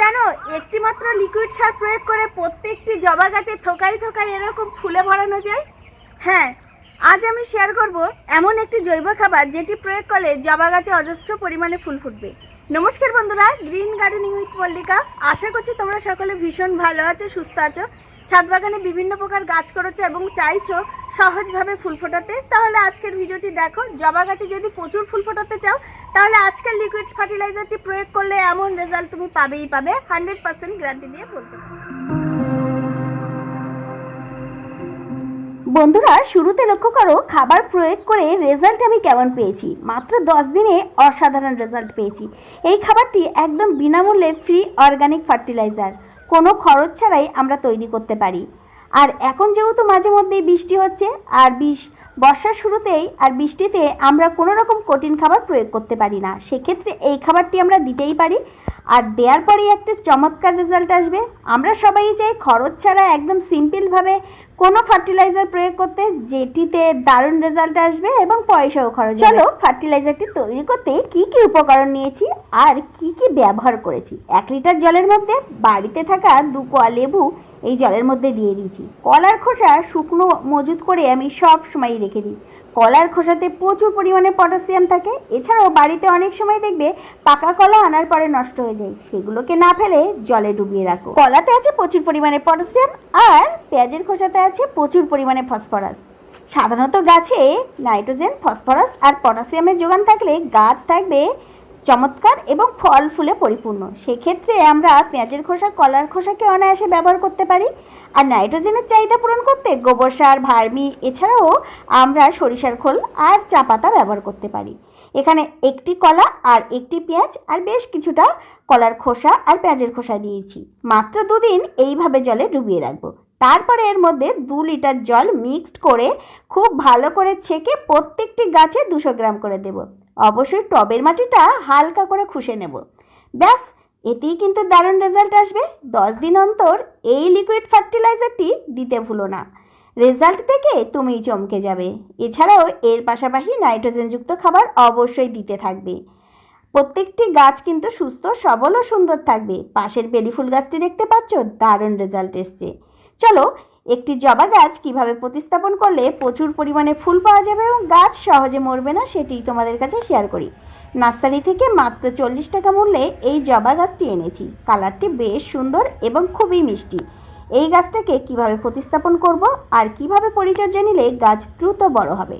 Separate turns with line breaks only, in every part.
জানো একটি মাত্র লিকুইড সার প্রয়োগ করে প্রত্যেকটি জবা গাছে থোকাই থোকাই এরকম ফুলে ভরানো যায়? হ্যাঁ আজ আমি শেয়ার করব এমন একটি জৈব খাবার যেটি প্রয়োগ করলে জবা গাছে অজস্র পরিমাণে ফুল ফুটবে। নমস্কার বন্ধুরা গ্রিন গার্ডেনিং উইথ মল্লিকা আশা করছি তোমরা সকলে ভীষণ ভালো আছো, সুস্থ আছো। ছাদ বাগানে বিভিন্ন প্রকার গাছ করেছ এবং চাইছো সহজভাবে ফুল ফোটাতে। তাহলে আজকের ভিডিওটি দেখো। জবা গাছে যদি প্রচুর ফুল ফোটাতে চাও তাহলে আজকের লিকুইড ফার্টিলাইজারটি প্রয়োগ করলে এমন রেজাল্ট তুমি পাবেই পাবে। হান্ড্রেড পার্সেন্ট গ্যারান্টি দিয়ে বলতে বন্ধুরা, শুরুতে লক্ষ্য করো, খাবার প্রয়োগ করে রেজাল্ট আমি কেমন পেয়েছি? মাত্র দশ দিনে অসাধারণ রেজাল্ট পেয়েছি। এই খাবারটি একদম বিনামূল্যে ফ্রি অর্গানিক ফার্টিলাইজার কোনো খরচ ছাড়াই আমরা তৈরি করতে পারি। আর এখন যেহেতু মাঝে মধ্যেই বৃষ্টি হচ্ছে, আর বিষ বর্ষার শুরুতেই আর বৃষ্টিতে আমরা কোনো রকম কঠিন খাবার প্রয়োগ করতে পারি না। সেক্ষেত্রে এই খাবারটি আমরা দিতেই পারি। আর দেওয়ার পরেই একটা চমৎকার রেজাল্ট আসবে। আমরা সবাই চাই খরচ ছাড়া একদম সিম্পলভাবে কোনো ফার্টিলাইজার প্রয়োগ করতে যেটিতে দারুণ রেজাল্ট আসবে এবং পয়সাও খরচ চলো ফার্টিলাইজারটি তৈরি করতে কি কি উপকরণ নিয়েছি আর কি কি ব্যবহার করেছি। এক লিটার জলের মধ্যে বাড়িতে থাকা দু কোয়া লেবু এই জলের মধ্যে দিয়ে দিয়েছি। কলার খোসা শুকনো মজুত করে আমি সব সময় রেখে দিই। কলার খোসাতে প্রচুর পরিমাণে পটাশিয়াম থাকে। এছাড়াও বাড়িতে অনেক সময় দেখবে পাকা কলা আনার পরে নষ্ট হয়ে যায়। সেগুলোকে না ফেলে জলে ডুবিয়ে রাখো। কলাতে আছে প্রচুর পরিমাণে পটাশিয়াম আর পেঁয়াজের খোসাতে আছে প্রচুর পরিমাণে ফসফরাস। সাধারণত গাছে নাইট্রোজেন, ফসফরাস আর পটাশিয়ামের যোগান থাকলে গাছ থাকবে চমৎকার এবং ফল ফুলে পরিপূর্ণ। সেক্ষেত্রে আমরা পেঁয়াজের খোসা, কলার খোসাকে অনায়াসে ব্যবহার করতে পারি। আর নাইট্রোজেনের চাহিদা পূরণ করতে গোবর সার, ভার্মি, এছাড়াও আমরা সরিষার খোল আর চা পাতা ব্যবহার করতে পারি। এখানে একটি কলা আর একটি পেঁয়াজ আর বেশ কিছুটা কলার খোসা আর পেঁয়াজের খোসা দিয়েছি। মাত্র দুদিন এইভাবে জলে ডুবিয়ে রাখব। তারপরে এর মধ্যে দু লিটার জল মিক্সড করে খুব ভালো করে ছেঁকে প্রত্যেকটি গাছে দুশো গ্রাম করে দেব। অবশ্যই টবের মাটিটা হালকা করে খুশে নেব। ব্যাস, এতেই কিন্তু দারুণ রেজাল্ট আসবে। দশ দিন অন্তর এই লিকুইড ফার্টিলাইজারটি দিতে ভুলো না। রেজাল্ট দেখে তুমিই চমকে যাবে। এছাড়াও এর পাশাপাশি নাইট্রোজেনযুক্ত খাবার অবশ্যই দিতে থাকবে। প্রত্যেকটি গাছ কিন্তু সুস্থ, সবল ও সুন্দর থাকবে। পাশের বেলি ফুল গাছটি দেখতে পাচ্ছ, দারুণ রেজাল্ট এসছে। চলো একটি জবা গাছ কীভাবে প্রতিস্থাপন করলে প্রচুর পরিমাণে ফুল পাওয়া যাবে এবং গাছ সহজে মরবে না সেটি তোমাদের কাছে শেয়ার করি। নার্সারি থেকে মাত্র চল্লিশ টাকা মূল্যে এই জবা গাছটি এনেছি। কালারটি বেশ সুন্দর এবং খুবই মিষ্টি। এই গাছটাকে কীভাবে প্রতিস্থাপন করব আর কীভাবে পরিচর্যা নিলে গাছ দ্রুত বড় হবে?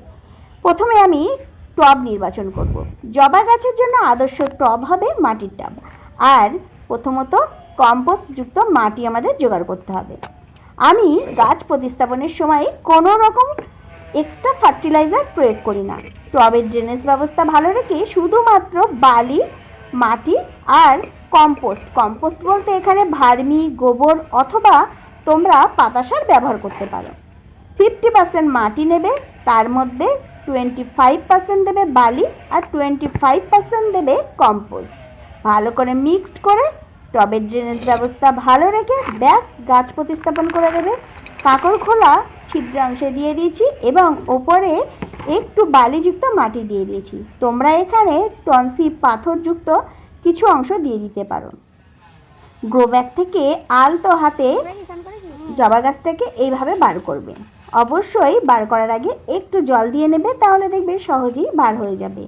প্রথমে আমি টব নির্বাচন করব। জবা গাছের জন্য আদর্শ টব হবে মাটির টব। আর প্রথমত কম্পোস্টযুক্ত মাটি আমাদের জোগাড় করতে হবে। আমি গাছ প্রতিস্থাপনের সময় কোনো রকম এক্সট্রা ফার্টিলাইজার প্রয়োগ করি না। টবের ড্রেনেজ ব্যবস্থা ভালো রেখে শুধুমাত্র বালি, মাটি আর কম্পোস্ট কম্পোস্ট বলতে এখানে ভার্মি, গোবর অথবা তোমরা পাতাসার ব্যবহার করতে পারো। ফিফটি পার্সেন্ট মাটি নেবে, তার মধ্যে টোয়েন্টি ফাইভ পার্সেন্ট দেবে বালি আর টোয়েন্টি ফাইভ পার্সেন্ট দেবে কম্পোস্ট ভালো করে মিক্সড করে টবের ড্রেনেজ ব্যবস্থা ভালো রেখে ব্যাস গাছ প্রতিস্থাপন করে দেবে। কাঁকড় খোলা ছিদ্রাংশে দিয়ে দিয়েছি এবং ওপরে একটু বালিযুক্ত মাটি দিয়ে দিয়েছি। তোমরা এখানে টনসি পাথরযুক্ত কিছু অংশ দিয়ে দিতে পারো। গ্রো ব্যাগ থেকে আলতো হাতে জবা গাছটাকে এইভাবে বার করবে। অবশ্যই বার করার আগে একটু জল দিয়ে নেবে, তাহলে দেখবে সহজেই বার হয়ে যাবে।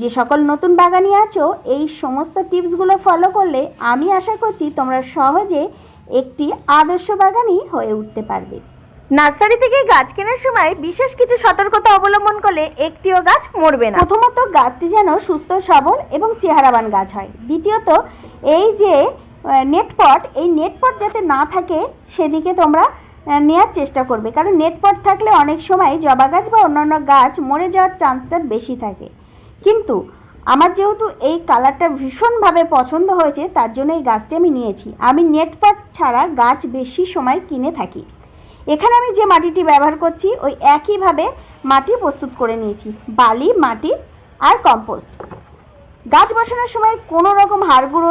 যে সকল নতুন বাগানি আছো, এই সমস্ত টিপসগুলো ফলো করলে আমি আশা করছি তোমরা সহজে একটি আদর্শ বাগানই হয়ে উঠতে পারবে। নার্সারি থেকে গাছ কেনার সময় বিশেষ কিছু সতর্কতা অবলম্বন করলে একটিও গাছ মরবে না। প্রথমত, গাছটি যেন সুস্থ, সবল এবং চেহারাবান গাছ হয়। দ্বিতীয়ত, এই যে নেটপট, এই নেটপট যাতে না থাকে, সেদিকে তোমরা নেওয়ার চেষ্টা করবে। কারণ নেটপট থাকলে অনেক সময় জবা গাছ বা অন্যান্য গাছ মরে যাওয়ার চান্সটা বেশি থাকে। কিন্তু আমার যেহেতু এই কালারটা ভীষণভাবে পছন্দ হয়েছে, তার জন্য এই গাছটি আমি নিয়েছি। আমি নেটপট ছাড়া গাছ বেশি সময় কিনে থাকি। এখানে আমি যে মাটিটি ব্যবহার করছি, ওই একইভাবে মাটি প্রস্তুত করে নিয়েছি, বালি, মাটি আর কম্পোস্ট গাছ বসানোর সময় কোনো রকম হাড় গুঁড়ো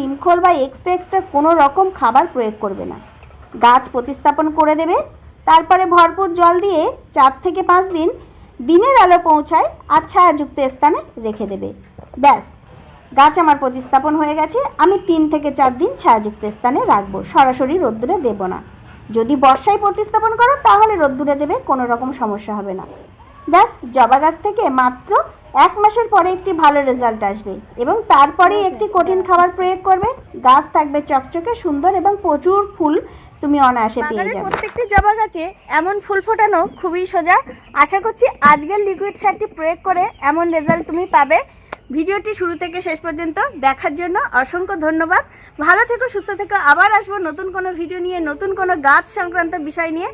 নিমখোল বা এক্সট্রা এক্সট্রা কোনো রকম খাবার প্রয়োগ করবে না। গাছ প্রতিস্থাপন করে দেবে, তারপরে ভরপুর জল দিয়ে চার থেকে পাঁচ দিন দিনের আলো পৌঁছায় আর ছায়াযুক্ত স্থানে রেখে দেবে। ব্যাস, গাছ আমার প্রতিস্থাপন হয়ে গেছে। আমি তিন থেকে চার দিন ছায়াযুক্ত স্থানে রাখব। সরাসরি রোদ্দুরে দেব না। যদি বর্ষায় প্রতিস্থাপন করো, তাহলে রোদ্দুরে দেবে কোনো রকম সমস্যা হবে না। ব্যাস, জবা গাছ থেকে মাত্র এক মাসের পরে একটি ভালো রেজাল্ট আসবে এবং তারপরেই একটি কঠিন খাবার প্রয়োগ করবে। গাছ থাকবে চকচকে, সুন্দর এবং প্রচুর ফুল তুমি অনায়াসে পেয়ে যাবে।
প্রত্যেকটি জবা গাছে এমন ফুল ফোটানো খুবই সোজা। আশা করছি আজকের লিকুইড সারটি প্রয়োগ করে এমন রেজাল্ট তুমি পাবে। ভিডিওটি শুরু থেকে শেষ পর্যন্ত দেখার জন্য অসংখ্য ধন্যবাদ। ভালো থেকো সুস্থ থেকো। আবার আসব নতুন কোনো ভিডিও নিয়ে নতুন কোনো গাছ সংক্রান্ত বিষয় নিয়ে।